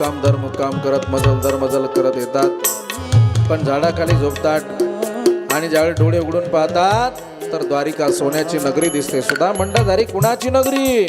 काम धर्म मुक्काम करत मजल दर मजल करत येतात. पण झाडाखाली झोपतात आणि ज्यावेळी डोळे उघडून पाहतात तर द्वारिका सोन्याची नगरी दिसते. सुद्धा म्हणतात अरे कुणाची नगरी?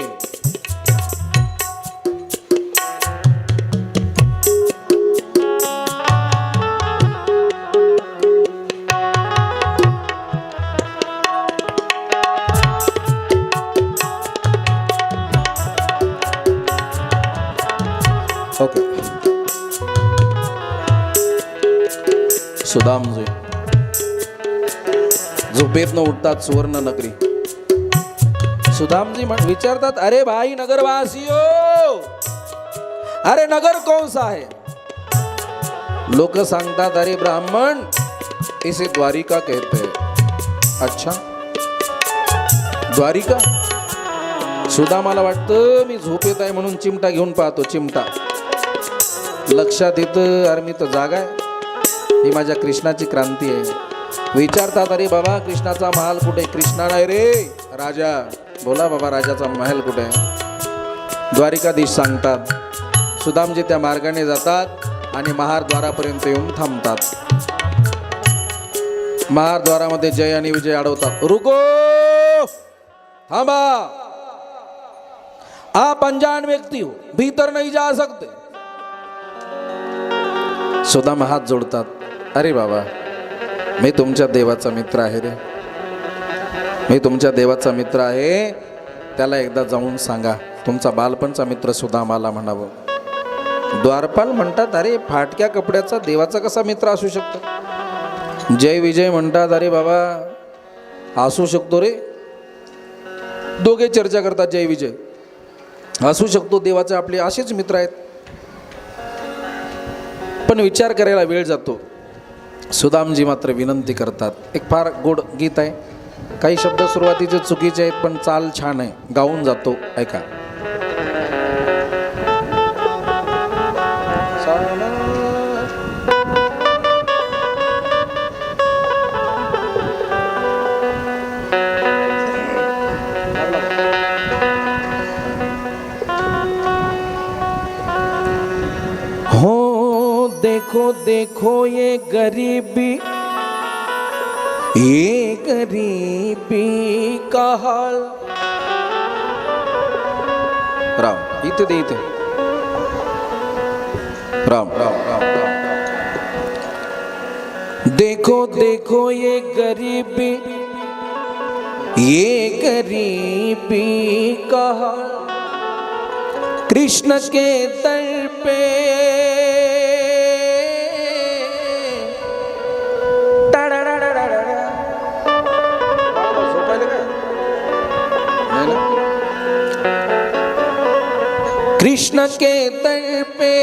सुदामजी झोपेत न उठतात सुवर्ण नगरी. सुदामजी म्हण विचारतात अरे भाई नगरवासियो! अरे नगर कौन सा है? लोक सांगतात अरे ब्राह्मण इसे द्वारिका कहते हैं. अच्छा? द्वारिका? सुदामाला वाटतं मी झोपेत आहे म्हणून चिमटा घेऊन पाहतो चिमटा. लक्षात येतं अरे मी तर जागा आहे. ही माझ्या कृष्णाची क्रांती आहे. विचारतात अरे बाबा कृष्णाचा महाल कुठे? कृष्णा नाही रे. राजा बोला बाबा राजाचा महल कुठे? द्वारिकाधीश सांगतात सुदामजी त्या मार्गाने जातात आणि महारद्वारापर्यंत येऊन थांबतात. महारद्वारामध्ये जय आणि विजय अडवतात रुको! थांबा! आप अनजान व्यक्ती हो. भीतर नाही जा सकते. सुदाम हात जोडतात. अरे बाबा मी तुमच्या देवाचा मित्र आहे रे. मी तुमच्या देवाचा मित्र आहे. त्याला एकदा जाऊन सांगा तुमचा बालपणचा मित्र सुद्धा मला म्हणावं. द्वारपाल म्हणतात अरे फाटक्या कपड्याचा देवाचा कसा मित्र असू शकतो? जय विजय म्हणतात अरे बाबा असू शकतो रे. दोघे चर्चा करतात जय विजय. असू शकतो देवाचे आपले असेच मित्र आहेत. पण विचार करायला वेळ जातो. सुदामजी मात्र विनंती करतात. एक फार गोड गीत आहे. काही शब्द सुरुवातीचे चुकीचे आहेत पण चाल छान आहे. गाऊन जातो. ऐका. देखो देखो ये गरीबी। ये गरीबी का हाल। राम इथे दे राम राम राम राम। देखो देखो ये गरीबी। ये गरीबी का हाल। कृष्ण के दर पे कृष्ण के दर पे।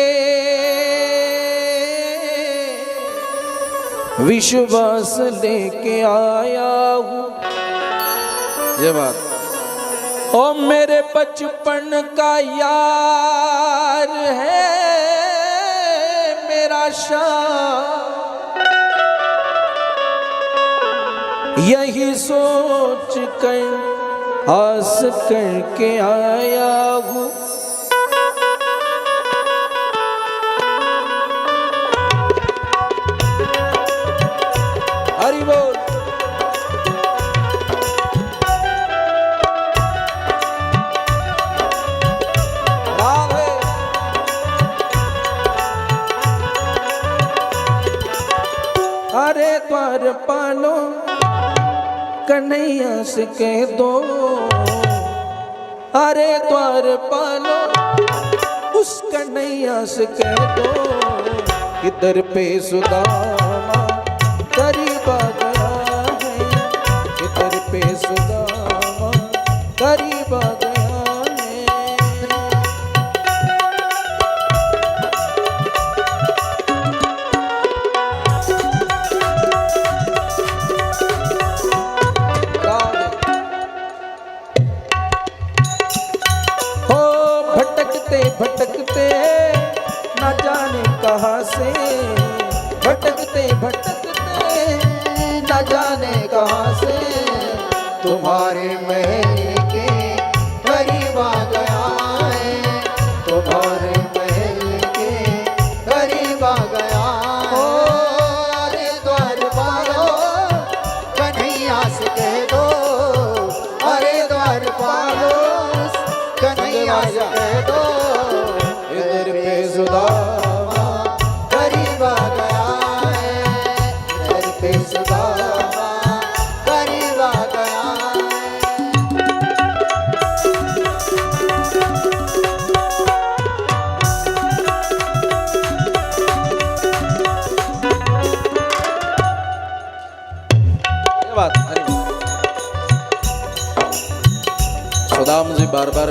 विश्वास लेके आया हूँ। ये बात। ओ मेरे बचपन का यार है, मेरा शाह यही सोच कर आस करके आया हूँ। कन्हैया से कह दो। अरे द्वार पालो उस कन्हैया से कह दो। इधर पे सुदामा करीब गया है। इधर पे सुदामा करीब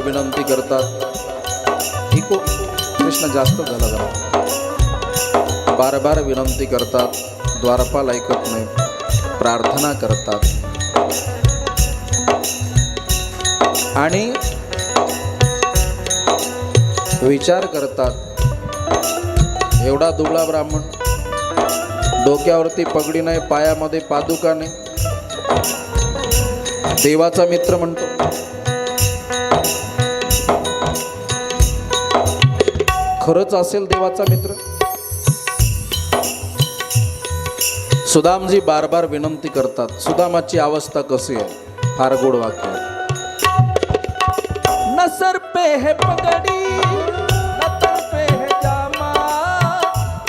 विनंती करतात. ठीक कृष्ण जास्त झाला जरा. बार बार विनंती करतात. द्वारपाल ऐकत नाही. प्रार्थना करतात. आणि विचार करतात. एवढा दुबळा ब्राह्मण. डोक्यावरती पगडी नाही पायामध्ये पादुका नाही. देवाचा मित्र म्हणतो. खरंच असेल देवाचा मित्र? सुदामजी बार बार विनंती करतात सुदामाची अवस्था कशी आहे? फार गोड वाक्य आहे. न सर पे है पगडी न तल पे है जामा।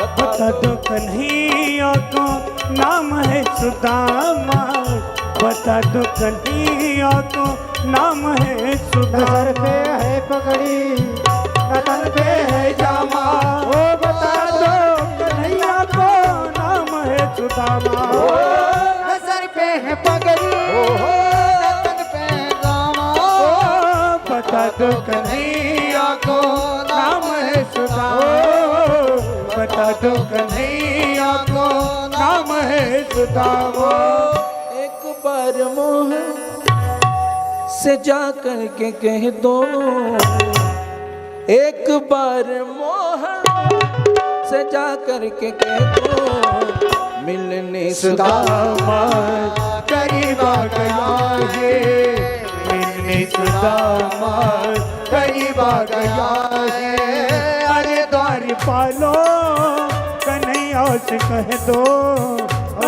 बता दो कन्हैया को नाम है सुदामा। बता दो कन्हैया को नाम है सुदामा। पे है पगड़ी नतन पे जामा। ओ बता दो कन्हैया को नाम है सुदामा? नजर पे पगड़ी। नतन पे जामा ओ बता दो कन्हैया को नाम है सुदामा? है एक बार मोह से जा कर के कह दो। एक बार मोह से जा कर के कह दो मिलने सुदामा करीबा गया है मिलने सुदामा करीबा गया है अरे द्वार पालो कन्हैया से कह दो।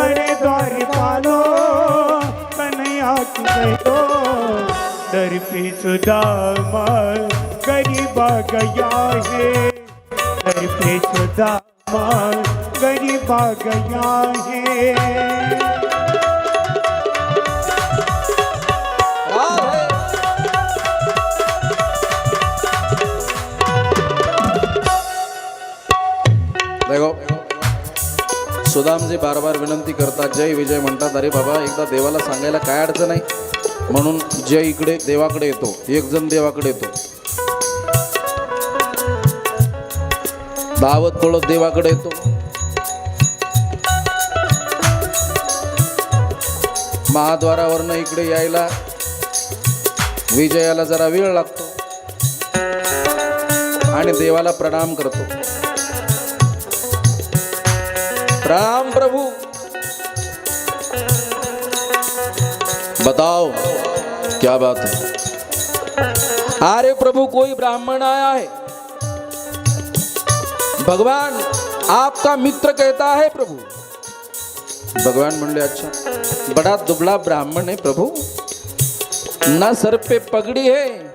अरे द्वार पालो कन्हैया से कह दो। दर पे सुदामा गरीबा गया है. दर पे माल गरीबा गया है. सुदामजी बार बार विनंती करतात जय विजय म्हणतात अरे बाबा एकदा देवाला सांगायला काय अडचण आहे? म्हणून जय इकडे देवाकडे येतो एक जण देवाकडे येतो. धावत पळत देवाकडे येतो. महाद्वारावरनं इकडे यायला विजयाला जरा वेळ लागतो. आणि देवाला प्रणाम करतो. राम प्रभू. बताओ क्या बात है? अरे प्रभु कोई ब्राह्मण आया है? भगवान आपका मित्र कहता है प्रभु। भगवान म्हणले अच्छा। बड़ा दुबला ब्राह्मण है प्रभु। ना सर पे पगड़ी है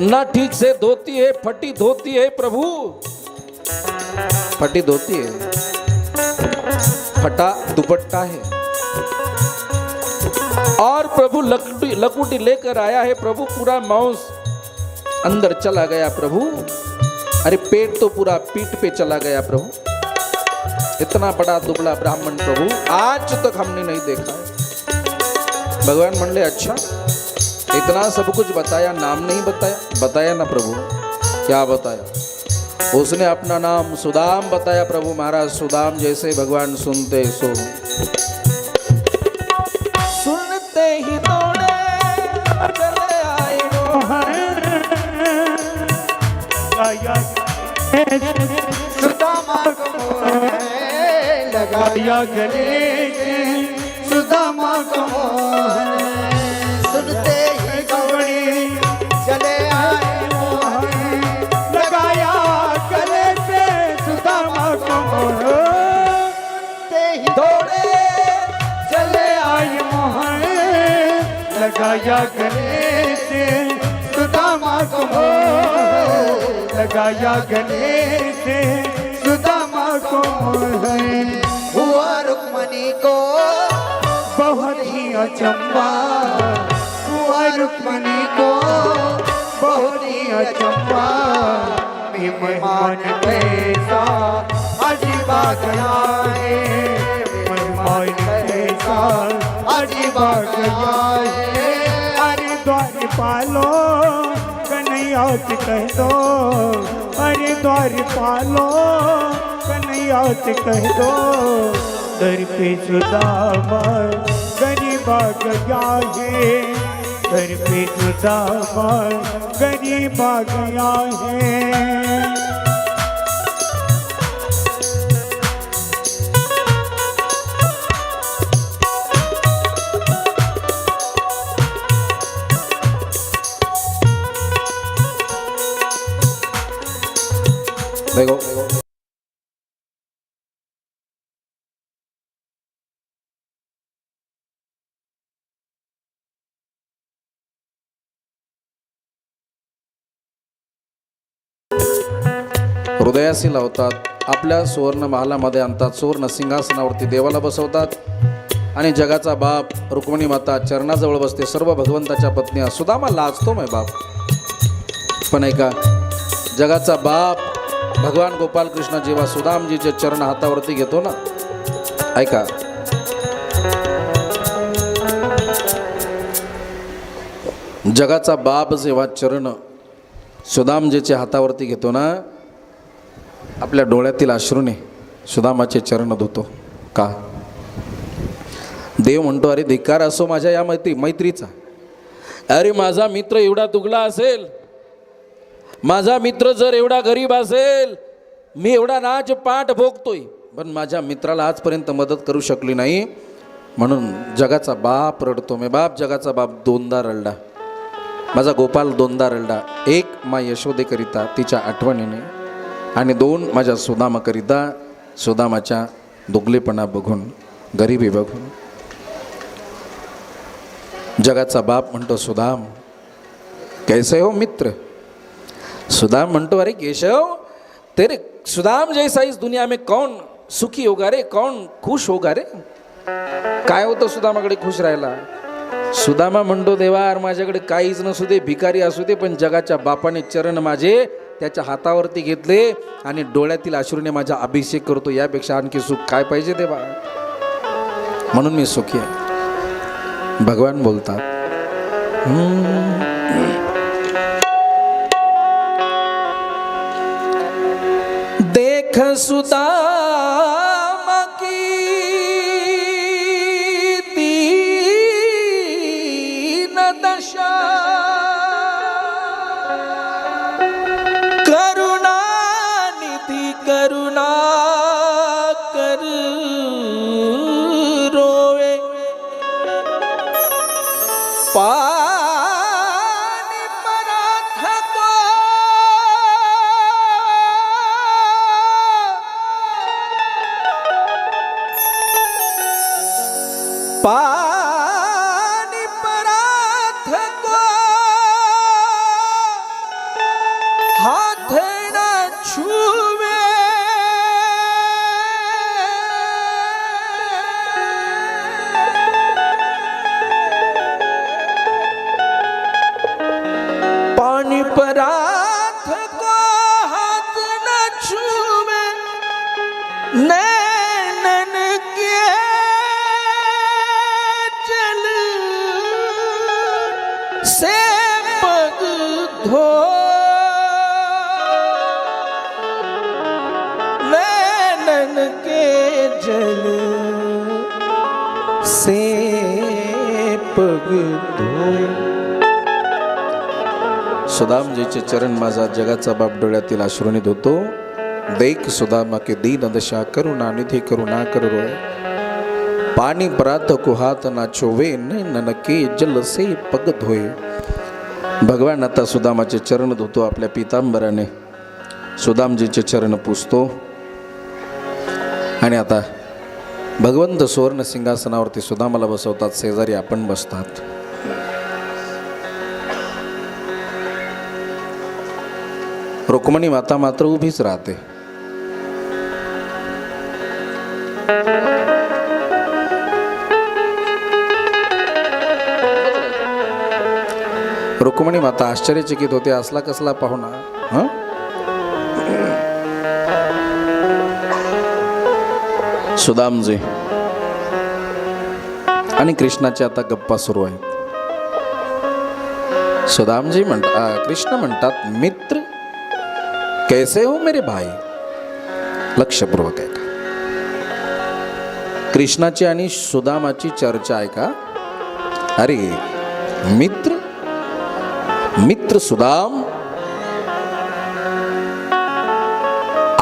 ना ठीक से धोती है फटी धोती है प्रभु। फटी धोती है। फटा दुपट्टा है। और प्रभु लकुटी लकुटी लेकर आया है प्रभु पूरा मांस अंदर चला गया प्रभु। अरे पेट तो पूरा पीठ पे चला गया प्रभु। इतना बड़ा दुबला ब्राह्मण प्रभु, आज तक हमने नहीं देखा भगवान मंडले अच्छा इतना सब कुछ बताया, नाम नहीं बताया। बताया ना प्रभु, क्या बताया? उसने अपना नाम सुदाम बताया प्रभु महाराज, सुदाम जैसे भगवान सुनते सो। गले से सुदामा को मोह है? सुनते ही गौड़ी चले आए मोह लगाया गले से सुदामा को मोह सुनते ही दौड़े चले आए मोहन। लगाया गले से सुदामा को मोह लगाया गले से सुदामा को है? हुआ रुक्मणी को। बहुत ही अचंबा। हुआ रुक्मणी को। बहुत ही अचंबा। मेहमान कैसा। अजीबा गया है मेहमान कैसा। अजीबा गया है अरे द्वार पालो। कन्हैया से कह दो। अरे द्वार पालो। कन्हैया से कह दो। तर्फे पे सुदामा गरीबा गया है दर पे सुदामा गरीबा हृदयाशी लावतात आपल्या सुवर्ण महालामध्ये आणतात सुवर्ण सिंहासनावरती देवाला बसवतात. आणि जगाचा बाप रुक्मिणी माता चरणाजवळ बसते सर्व भगवंताच्या पत्नी सुदामा लाजतो मै बाप. पण ऐका जगाचा बाप भगवान गोपालकृष्ण जेव्हा सुदामजीचे चरण हातावरती घेतो ना? ऐका. जगाचा बाप जेव्हा चरण सुदामजीच्या हातावरती घेतो ना आपल्या डोळ्यातील अश्रूने सुदामाचे चरण धुतो. का? देव म्हणतो अरे धिक्कार असो माझ्या या मैत्री मैत्रीचा. अरे माझा मित्र एवढा तुगला असेल माझा मित्र जर एवढा गरीब असेल मी एवढा नाच पाठ भोगतोय पण माझ्या मित्राला आजपर्यंत मदत करू शकली नाही म्हणून जगाचा बाप रडतो. मी बाप जगाचा बाप दोनदा रडला. माझा गोपाल दोनदा रडला. एक मा यशोदेकरिता तिच्या आठवणीने आणि दोन माझ्या सुदामाकरिता सुदामाच्या दुगलेपणा बघून गरिबी बघून. जगाचा बाप म्हणतो सुदाम कैसे हो मित्र? सुदाम म्हणतो अरे केशव तेरे सुदाम जैसा इस दुनिया में कौन? सुखी होगा रे कौन खुश होगा रे? काय होतं सुदामाकडे खुश राहिला सुदामा म्हणतो देवा आर माझ्याकडे काहीच नसू दे भिकारी असू दे पण जगाच्या बापाने चरण माझे त्याच्या हातावरती घेतले आणि डोळ्यातील अश्रूने माझा अभिषेक करतो. यापेक्षा आणखी सुख काय पाहिजे देवा? म्हणून मी सुखी आहे. भगवान बोलतात देख सुदा पा सुदामजीचे चरण माझा जगाचा बाप डोळ्यातील अश्रुनी धुतो. देख सुदामा के दीन दशा करुणा निधी करुणा कर पाणी प्रात कुहात ना छोवे ननके जल से पग धोय. भगवान आता सुदामाचे चरण धुतो आपल्या पितांबराने. सुदामजीचे चरण पुसतो. आणि आता भगवंत सुवर्ण सिंहासनावरती सुद्धा मला बसवतात शेजारी आपण बसतात. रुक्मणी माता मात्र उभीच राहते. रुक्मणी माता आश्चर्यचकित होते असला कसला पाहुणा हा? सुदामजी आणि कृष्णाची आता गप्पा सुरू आहेत. सुदामजी म्हणतात कृष्ण म्हणतात मित्र कैसे हो मेरे भाई? लक्षपूर्वक आहे कृष्णाची आणि सुदामाची चर्चा आहे का अरे मित्र मित्र सुदाम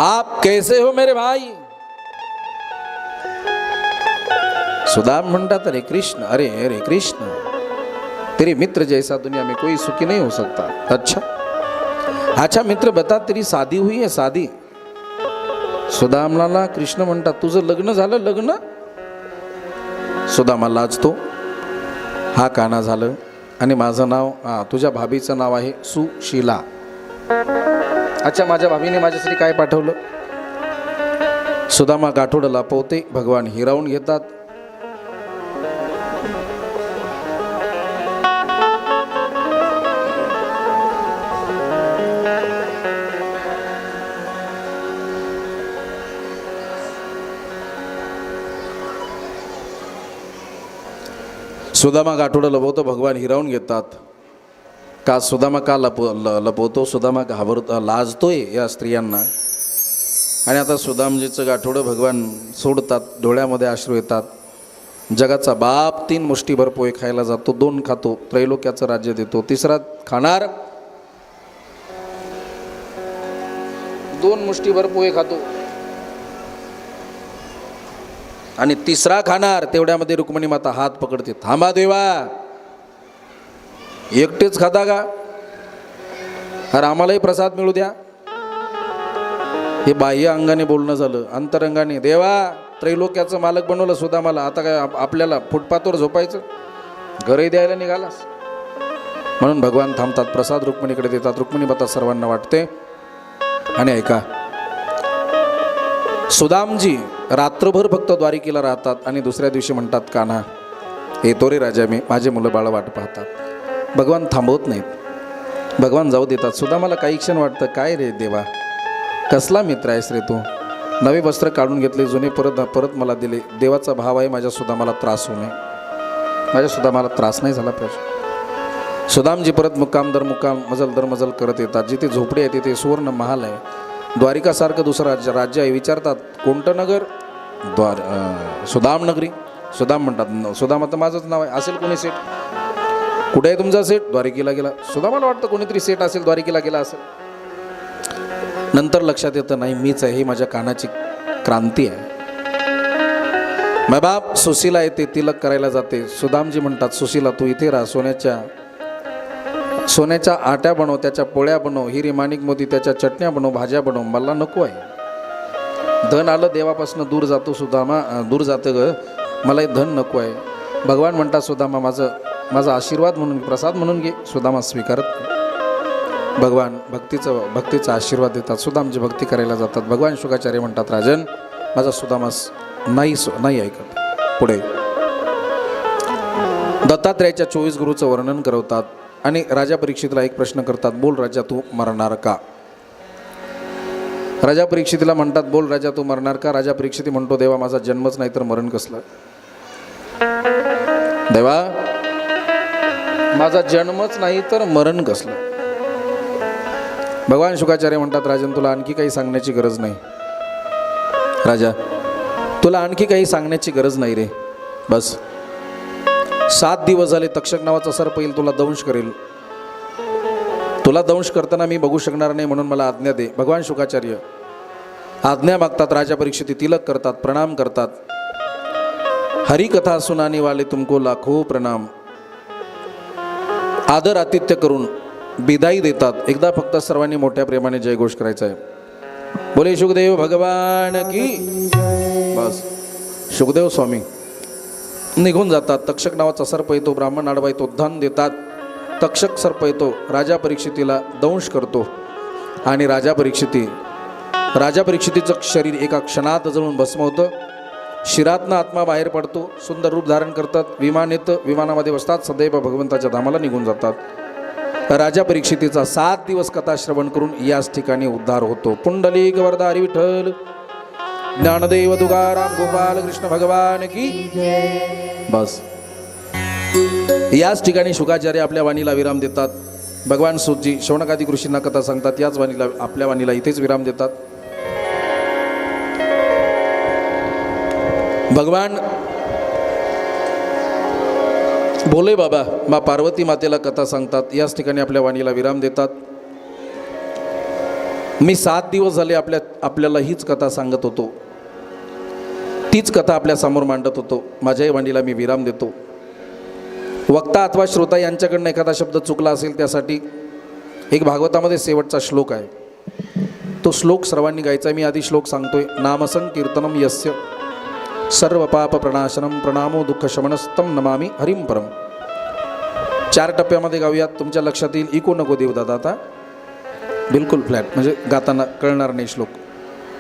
आप कैसे हो मेरे भाई? सुदाम म्हणतात अरे कृष्ण अरे अरे कृष्ण तेरे मित्र जैसा दुनिया में कोई सुखी नहीं हो सकता। अच्छा अच्छा मित्र बता तेरी शादी हुई है शादी? सुदामला कृष्ण म्हणतात तुझं लग्न झालं लग्न? सुदामा लाजतो हा काना झालं आणि माझं नाव हा तुझ्या भाभीचं नाव आहे सुशीला. अच्छा माझ्या भाभीने माझ्यासाठी काय पाठवलं? सुदामा गाठोडला लपवते भगवान हिरावून घेतात सुदामा गाठोडं लपवतो भगवान हिरावून घेतात. का सुदामा का लप ल- लपवतो? सुदामा घाबरतो लाजतोय या स्त्रियांना. आणि आता सुदामजीचं गाठोडं भगवान सोडतात डोळ्यामध्ये आश्रू येतात. जगाचा बाप तीन मुष्टीभर पोहे खायला जातो दोन खातो त्रैलोक्याचं राज्य देतो तिसरा खाणार. दोन मुष्टीभर पोहे खातो. आणि तिसरा खाणार तेवढ्यामध्ये रुक्मिणी माता हात पकडते. थांबा देवा. एकटेच खाता का? अरे आम्हालाही प्रसाद मिळू द्या. हे बाह्य अंगाने बोलणं झालं. अंतरंगाने देवा त्रैलोक्याचं मालक बनवलं सुद्धा मला. आता काय आपल्याला फुटपाथवर झोपायचं? घरही द्यायला निघालास? म्हणून भगवान थांबतात. प्रसाद रुक्मिणीकडे देतात. रुक्मिणी माता सर्वांना वाटते. आणि ऐका सुदामजी रात्रभर फक्त द्वारिकेला राहतात आणि दुसऱ्या दिवशी म्हणतात कान्हा येतो रे राजा मी माझे मुलं बाळ वाट पाहतात. भगवान थांबवत नाहीत. भगवान जाऊ देतात. सुदामाला काही क्षण वाटतं काय रे देवा? कसला मित्र आहेस रे तू? नवे वस्त्र काढून घेतले जुने परत परत मला दिले. देवाचा भाव आहे माझ्या सुदामाला त्रास होऊ नये. माझ्या सुदामाला त्रास नाही झाला पाहिजे. सुदामजी परत मुक्काम दर मुक्काम मजल दर मजल करत येतात. जिथे झोपडी आहे तिथे सुवर्ण महाल आहे. द्वारिकासारखं दुसरं राज्य राज्य आहे विचारतात कोणतं नगर? द्वार सुदामनगरी सुदाम नगरी. सुदाम म्हणतात सुदाम आता माझंच नाव आहे. असेल कोणी सेट? कुठे आहे तुमचा सेट? द्वारिकेला गेला. सुदामाला वाटतं कोणीतरी सेट असेल द्वारिकेला गेला असेल. नंतर लक्षात येतं नाही मीच आहे ही माझ्या कानाची क्रांती आहे. मै बाप सुशीला येते तिलक करायला जाते. सुदामजी म्हणतात सुशीला तू इथे राहा सोन्याच्या सोन्याच्या आट्या बनव त्याच्या पोळ्या बनव हिरी माणिक मोदी त्याच्या चटण्या बनव भाज्या बनव मला नको आहे. धन आलं देवापासून दूर जातो सुदामा दूर जातं ग. मला धन नको आहे. भगवान म्हणतात सुदामा माझं माझा आशीर्वाद म्हणून प्रसाद म्हणून घे सुदामा स्वीकारत भगवान भक्तीचं भक्तीचा आशीर्वाद देतात. सुदामजी भक्ती करायला जातात. भगवान शुकाचार्य म्हणतात राजन माझा सुदामास नाही सु- नाही ऐकत. पुढे. दत्तात्रयाच्या चोवीस गुरुचं वर्णन करवतात. आणि राजा परीक्षितला एक प्रश्न करतात बोल राजा तू मरणार का? राजा परीक्षितला म्हणतात बोल राजा तू मरणार का? राजा परीक्षित म्हणतो देवा माझा जन्मच नाही तर मरण कसलं? देवा माझा जन्मच नाही तर मरण कसलं? भगवान शुकाचार्य म्हणतात राजन तुला आणखी काही सांगण्याची गरज नाही. राजा तुला आणखी काही सांगण्याची गरज नाही रे बस. सात दिवस झाले तक्षक नावाचा सर्प येईल तुला दंश करेल. तुला दंश करताना मी बघू शकणार नाही म्हणून मला आज्ञा दे. भगवान शुकाचार्य आज्ञा मागतात राजा परीक्षिती तिलक करतात प्रणाम करतात. हरिकथा सुनाने वाले तुमको लाखो प्रणाम. आदर आतिथ्य करून बिदाई देतात. एकदा फक्त सर्वांनी मोठ्या प्रेमाने जयघोष करायचा आहे. बोले सुखदेव भगवान की बस. सुखदेव स्वामी. निघून जातात. तक्षक नावाचा सर्प येतो ब्राह्मण आडवा येतो धन देतात. तक्षक सर्प येतो राजा परीक्षितीला दंश करतो. आणि राजा परीक्षिती राजा परीक्षितीचं शरीर एका क्षणात जळून भस्म होतं. शिरातनं आत्मा बाहेर पडतो सुंदर रूप धारण करतात. विमान येतं विमानामध्ये बसतात सदैव भगवंताच्या धामाला निघून जातात. राजा परीक्षितीचा सात दिवस कथा श्रवण करून याच ठिकाणी उद्धार होतो. पुंडली गवरदारी विठ्ठल ज्ञानदेव तुकाराम गोपाल कृष्ण भगवान की बस. याच ठिकाणी शुकाचार्य आपल्या वाणीला विराम देतात. भगवान सुतजी शौनकादी ऋषींना कथा सांगतात. याच वाणीला आपल्या वाणीला इथेच विराम देतात. भगवान भोले बाबा मा पार्वती मातेला कथा सांगतात. याच ठिकाणी आपल्या वाणीला विराम देतात. मी सात दिवस झाले आपल्या आपल्याला हीच कथा सांगत होतो. तीच कथा आपल्यासमोर मांडत होतो. माझ्याही वाणीला मी विराम देतो. वक्ता अथवा श्रोता यांच्याकडनं एखादा शब्द चुकला असेल त्यासाठी एक भागवतामध्ये शेवटचा श्लोक आहे. तो श्लोक सर्वांनी गायचा मी आधी श्लोक सांगतोय. नामसंकीर्तनम यस्य. सर्व पाप प्रणाशनम प्रणामो दुःख शमनस्तम नमामी हरिम परम. चार टप्प्यामध्ये गाऊयात. तुमच्या लक्षात येईल. इको नको देव दादा आता. बिलकुल फ्लॅट म्हणजे गाताना कळणार नाही श्लोक.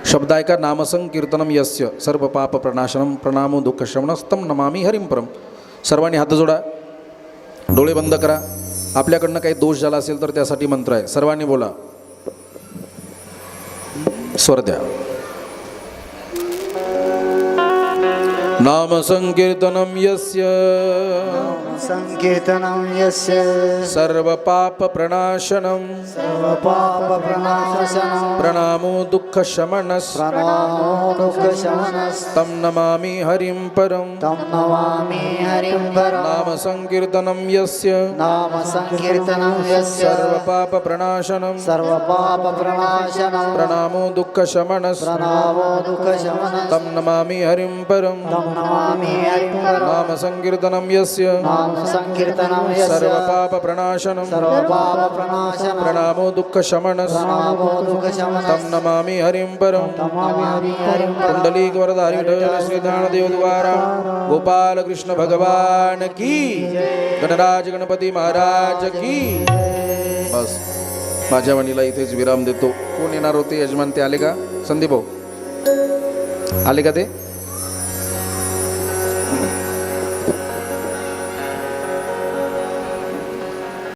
शब्द ऐका नामसंकीर्तनम यस्य सर्व पाप प्रणाशनम प्रणामो दुःख श्रवणस्तम नमामी हरिमपरम सर्वांनी हात जोडा डोळे बंद करा. आपल्याकडनं काही दोष झाला असेल तर त्यासाठी मंत्र आहे. सर्वांनी बोला. स्वर द्या. नामसंकीर्तनं यस्य सर्वपापप्रणाशनं सर्वपापप्रणाशनं प्रणामो दुःखशमनस् प्रणामो दुःखशमनस् तं नमामि हरिं परं तं नमामि हरिं नाम संकीर्तनं यस्य नामसङ्कीर्तनं यस्य सर्वपापप्रणाशनं सर्वपापप्रणाशनं प्रणामो दुःखशमनस् प्रणामो दुःखशमनस् तं नमामि हरिं परम् नाम संकीर्तनं यस्य। सर्वपापप्रणाशनं। प्रणामो दुःख शमनस प्रणमो दुःखशमनं तम नमामि हरिं परं। कुंडलिक वरदारी विठ्ठल श्री ज्ञानदेव द्वारा गोपाल कृष्ण भगवान की गणराज गणपती महाराज की बस। माझ्या वाणीला इथेच विराम देतो. कोण येणार होते? यजमान ते आले का? संदीप भाऊ आले का ते?